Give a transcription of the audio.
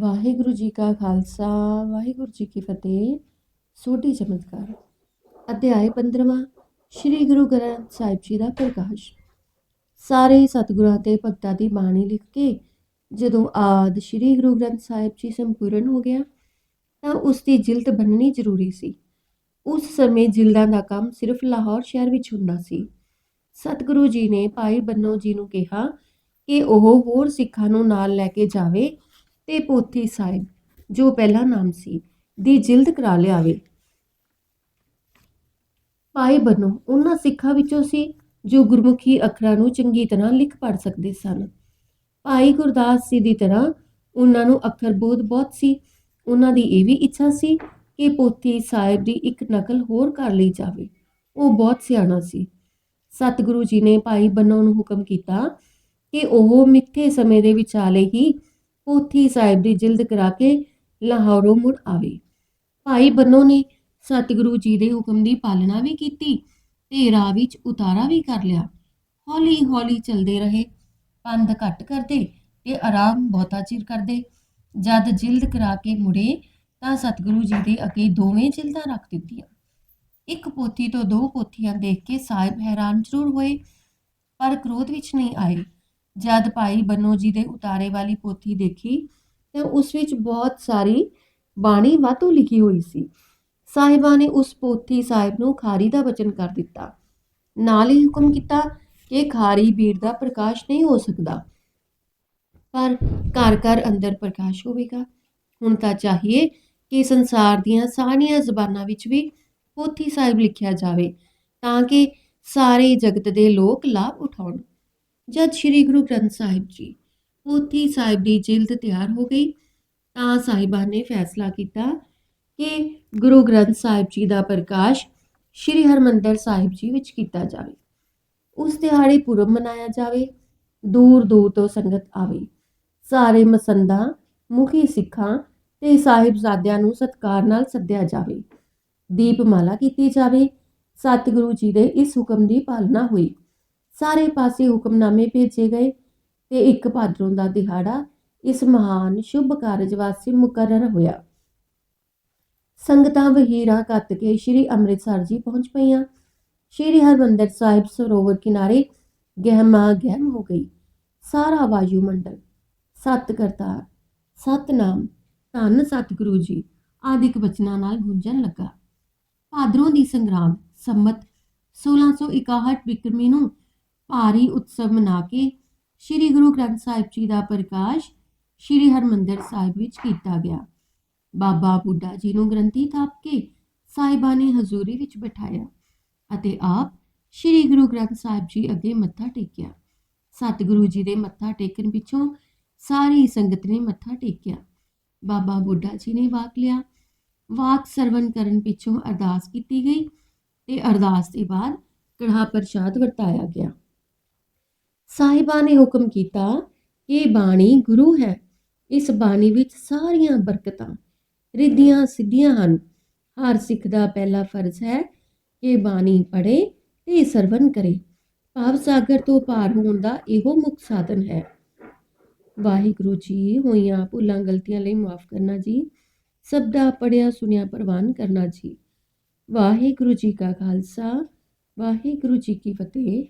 ਵਾਹਿਗੁਰੂ ਜੀ ਕਾ ਖਾਲਸਾ, ਵਾਹਿਗੁਰੂ ਜੀ ਕੀ ਫਤਿਹ। ਸੋਢੀ ਚਮਤਕਾਰ, ਅਧਿਆਇ 15ਵਾਂ ਸ੍ਰੀ ਗੁਰੂ ਗ੍ਰੰਥ ਸਾਹਿਬ ਜੀ ਦਾ ਪ੍ਰਕਾਸ਼। ਸਾਰੇ ਸਤਿਗੁਰਾਂ ਤੇ ਭਗਤਾਂ ਦੀ ਬਾਣੀ ਲਿਖ ਕੇ ਜਦੋਂ ਆਦ ਸ੍ਰੀ ਗੁਰੂ ਗ੍ਰੰਥ ਸਾਹਿਬ ਜੀ ਸੰਪੂਰਨ ਹੋ ਗਿਆ, ਤਾਂ ਉਸ ਦੀ ਜਿਲਦ ਬੰਨਣੀ ਜ਼ਰੂਰੀ ਸੀ। ਉਸ ਸਮੇਂ ਜਿਲਦਾਂ ਦਾ ਕੰਮ ਸਿਰਫ ਲਾਹੌਰ ਸ਼ਹਿਰ ਵਿੱਚ ਹੁੰਦਾ ਸੀ। ਸਤਿਗੁਰੂ ਜੀ ਨੇ ਭਾਈ ਬੰਨੋ ਜੀ ਨੂੰ ਕਿਹਾ ਕਿ ਉਹ ਹੋਰ ਸਿੱਖਾਂ ਨੂੰ ਨਾਲ ਲੈ ਕੇ ਜਾਵੇ ਤੇ ਪੋਥੀ ਸਾਹਿਬ, ਜੋ ਪਹਿਲਾ ਨਾਮ ਸੀ, ਦੀ ਜਿਲਦ ਕਰਾ ਲਿਆਵੇ। ਭਾਈ ਬੰਨੋ, ਉਹਨਾਂ ਸਿੱਖਾਂ ਵਿੱਚੋਂ ਸੀ ਜੋ ਗੁਰਮੁਖੀ ਅੱਖਰਾਂ ਨੂੰ ਚੰਗੀ ਤਰ੍ਹਾਂ ਲਿਖ ਪੜ੍ਹ ਸਕਦੇ ਸਨ। ਭਾਈ ਗੁਰਦਾਸ ਜੀ ਦੀ ਤਰ੍ਹਾਂ ਉਹਨਾਂ ਨੂੰ ਅੱਖਰ ਬੋਧ ਬਹੁਤ ਸੀ। ਉਹਨਾਂ ਦੀ ਇਹ ਵੀ ਇੱਛਾ ਸੀ ਕਿ ਪੋਥੀ ਸਾਹਿਬ ਦੀ ਇੱਕ ਨਕਲ ਹੋਰ ਕਰ ਲਈ ਜਾਵੇ। ਉਹ ਬਹੁਤ ਸਿਆਣਾ ਸੀ। ਸਤਿਗੁਰੂ ਜੀ ਨੇ ਭਾਈ ਬੰਨੋ ਨੂੰ ਹੁਕਮ ਕੀਤਾ ਕਿ ਉਹ ਮਿੱਥੇ ਸਮੇਂ ਦੇ ਵਿਚਾਲੇ ਹੀ ਪੋਥੀ ਸਾਹਿਬ ਦੀ ਜਿਲਦ ਕਰਾ ਕੇ ਲਾਹੌਰੋਂ ਮੁੜ ਆਵੇ। ਭਾਈ ਬੰਨੋ ਨੇ ਸਤਿਗੁਰੂ ਜੀ ਦੇ ਹੁਕਮ ਦੀ ਪਾਲਣਾ ਵੀ ਕੀਤੀ ਤੇ ਰਾਹ ਵਿੱਚ ਉਤਾਰਾ ਵੀ ਕਰ ਲਿਆ। ਹੌਲੀ ਹੌਲੀ ਚੱਲਦੇ ਰਹੇ। ਪੰਧ ਘੱਟ ਕਰਦੇ ਤੇ ਆਰਾਮ ਬਹੁਤਾ ਚਿਰ ਕਰਦੇ। ਜਦ ਜਿਲਦ ਕਰਾ ਕੇ ਮੁੜੇ ਤਾਂ ਸਤਿਗੁਰੂ ਜੀ ਦੇ ਅੱਗੇ ਦੋਵੇਂ ਜਿਲਦਾਂ ਰੱਖ ਦਿੱਤੀਆਂ। ਇੱਕ ਪੋਥੀ ਤੋਂ ਦੋ ਪੋਥੀਆਂ ਦੇਖ ਕੇ ਸਾਹਿਬ ਹੈਰਾਨ ਜ਼ਰੂਰ ਹੋਏ, ਪਰ ਕ੍ਰੋਧ ਵਿੱਚ ਨਹੀਂ ਆਏ। ਜਦ ਭਾਈ ਬੰਨੋ ਜੀ ਦੇ ਉਤਾਰੇ ਵਾਲੀ ਪੋਥੀ ਦੇਖੀ ਤਾਂ ਉਸ ਵਿੱਚ ਬਹੁਤ ਸਾਰੀ ਬਾਣੀ ਵਾਧੂ ਲਿਖੀ ਹੋਈ ਸੀ। ਸਾਹਿਬਾਂ ਨੇ ਉਸ ਪੋਥੀ ਸਾਹਿਬ ਨੂੰ ਖਾਰੀ ਦਾ ਵਚਨ ਕਰ ਦਿੱਤਾ। ਨਾਲ ਹੀ ਹੁਕਮ ਕੀਤਾ ਕਿ ਖਾਰੀ ਬੀੜ ਦਾ ਪ੍ਰਕਾਸ਼ ਨਹੀਂ ਹੋ ਸਕਦਾ। ਪਰ ਘਰ ਘਰ ਅੰਦਰ ਪ੍ਰਕਾਸ਼ ਹੋਵੇਗਾ। ਹੁਣ ਤਾਂ ਚਾਹੀਏ ਕਿ ਸੰਸਾਰ ਦੀਆਂ ਸਾਰੀਆਂ ਜ਼ਬਾਨਾਂ ਵਿੱਚ ਵੀ ਪੋਥੀ ਸਾਹਿਬ ਲਿਖਿਆ ਜਾਵੇ ਤਾਂ ਕਿ ਸਾਰੇ ਜਗਤ ਦੇ ਲੋਕ ਲਾਭ ਉਠਾਉਣ। ਜਦ ਸ੍ਰੀ ਗੁਰੂ ਗ੍ਰੰਥ ਸਾਹਿਬ ਜੀ ਪੋਥੀ ਸਾਹਿਬ ਦੀ ਜਿਲਦ ਤਿਆਰ ਹੋ ਗਈ ਤਾਂ ਸਾਹਿਬਾਂ ਨੇ ਫੈਸਲਾ ਕੀਤਾ ਕਿ ਗੁਰੂ ਗ੍ਰੰਥ ਸਾਹਿਬ ਜੀ ਦਾ ਪ੍ਰਕਾਸ਼ ਸ੍ਰੀ ਹਰਮੰਦਰ ਸਾਹਿਬ ਜੀ ਵਿੱਚ ਕੀਤਾ ਜਾਵੇ। ਉਸ ਦਿਹਾੜੇ ਪੁਰਬ ਮਨਾਇਆ ਜਾਵੇ, ਦੂਰ ਦੂਰ ਤੋਂ ਸੰਗਤ ਆਵੇ। ਸਾਰੇ ਮਸੰਦਾਂ, ਮੁਖੀ ਸਿੱਖਾਂ ਤੇ ਸਾਹਿਬਜ਼ਾਦਿਆਂ ਨੂੰ ਸਤਕਾਰ ਨਾਲ ਸੱਦਿਆ ਜਾਵੇ। ਦੀਪਮਾਲਾ ਕੀਤੀ ਜਾਵੇ। ਸਤਿਗੁਰੂ ਜੀ ਦੇ ਇਸ ਹੁਕਮ ਦੀ ਪਾਲਣਾ ਹੋਈ। ਸਾਰੇ ਪਾਸੇ ਹੁਕਮਨਾਮੇ ਭੇਜੇ ਗਏ ਤੇ ਇੱਕ ਭਾਦਰੋਂ ਦਾ ਦਿਹਾੜਾ ਇਸ ਮਹਾਨ ਸ਼ੁਭ ਕਾਰਜ ਵਾਸਤੇ ਮੁਕਰਰ ਹੋਇਆ। ਸੰਗਤਾਂ ਵਹੀਰਾਂ ਕੱਤ ਕੇ ਸ੍ਰੀ ਅੰਮ੍ਰਿਤਸਰ ਜੀ ਪਹੁੰਚ ਪਈਆਂ। ਸ੍ਰੀ ਹਰਮੰਦਰ ਸਾਹਿਬ ਸਰੋਵਰ ਕਿਨਾਰੇ ਗਹਿਮਾ ਗਹਿਮ ਹੋ ਗਈ। ਸਾਰਾ ਵਾਯੂ ਮੰਡਲ, ਸਤ ਕਰਤਾਰ ਸਤਨਾਮ ਧੰਨ ਸਤਿਗੁਰੂ ਜੀ ਆਦਿਕ ਬਚਨਾਂ ਨਾਲ ਗੂੰਜਣ ਲੱਗਾ। ਭਾਦਰੋਂ ਦੀ ਸੰਗਰਾਮ ਸੰਮਤ 1661 ਬਿਕਰਮੀ ਨੂੰ ਭਾਰੀ ਉਤਸਵ ਮਨਾ ਕੇ ਸ੍ਰੀ ਗੁਰੂ ਗ੍ਰੰਥ ਸਾਹਿਬ ਜੀ ਦਾ ਪ੍ਰਕਾਸ਼ ਸ੍ਰੀ ਹਰਮੰਦਰ ਸਾਹਿਬ ਵਿੱਚ ਕੀਤਾ ਗਿਆ। ਬਾਬਾ ਬੁੱਢਾ ਜੀ ਨੂੰ ਗ੍ਰੰਥੀ ਥਾਪ ਕੇ ਸਾਹਿਬਾਂ ਨੇ ਹਜ਼ੂਰੀ ਵਿੱਚ ਬਿਠਾਇਆ ਅਤੇ ਆਪ ਸ੍ਰੀ ਗੁਰੂ ਗ੍ਰੰਥ ਸਾਹਿਬ ਜੀ ਅੱਗੇ ਮੱਥਾ ਟੇਕਿਆ। ਸਤਿਗੁਰੂ ਜੀ ਦੇ ਮੱਥਾ ਟੇਕਣ ਪਿੱਛੋਂ ਸਾਰੀ ਸੰਗਤ ਨੇ ਮੱਥਾ ਟੇਕਿਆ। ਬਾਬਾ ਬੁੱਢਾ ਜੀ ਨੇ ਵਾਕ ਲਿਆ। ਵਾਕ ਸਰਵਨ ਕਰਨ ਪਿੱਛੋਂ ਅਰਦਾਸ ਕੀਤੀ ਗਈ ਤੇ ਅਰਦਾਸ ਦੇ ਬਾਅਦ ਕੜਾਹ ਪ੍ਰਸ਼ਾਦ ਵਰਤਾਇਆ ਗਿਆ। ਸਾਹਿਬਾਂ ਨੇ ਹੁਕਮ ਕੀਤਾ ਕਿ ਬਾਣੀ ਗੁਰੂ ਹੈ। ਇਸ ਬਾਣੀ ਵਿੱਚ ਸਾਰੀਆਂ ਬਰਕਤਾਂ, ਰਿੱਧੀਆਂ ਸਿੱਧੀਆਂ ਹਨ। ਹਰ ਸਿੱਖ ਦਾ ਪਹਿਲਾ ਫਰਜ਼ ਹੈ ਕਿ ਬਾਣੀ ਪੜ੍ਹੇ ਤੇ ਸਰਵਨ ਕਰੇ। ਭਾਵ ਸਾਗਰ ਤੋਂ ਪਾਰ ਹੋਣ ਦਾ ਇਹੋ ਮੁੱਖ ਸਾਧਨ ਹੈ। ਵਾਹਿਗੁਰੂ ਜੀ, ਹੋਈਆਂ ਭੁੱਲਾਂ ਗਲਤੀਆਂ ਲਈ ਮਾਫ ਕਰਨਾ ਜੀ। ਸਭ ਦਾ ਪੜਿਆ ਸੁਨਿਆ ਪ੍ਰਵਾਨ ਕਰਨਾ ਜੀ। ਵਾਹਿਗੁਰੂ ਜੀ ਕਾ ਖਾਲਸਾ, ਵਾਹਿਗੁਰੂ ਜੀ ਕੀ ਫਤਿਹ।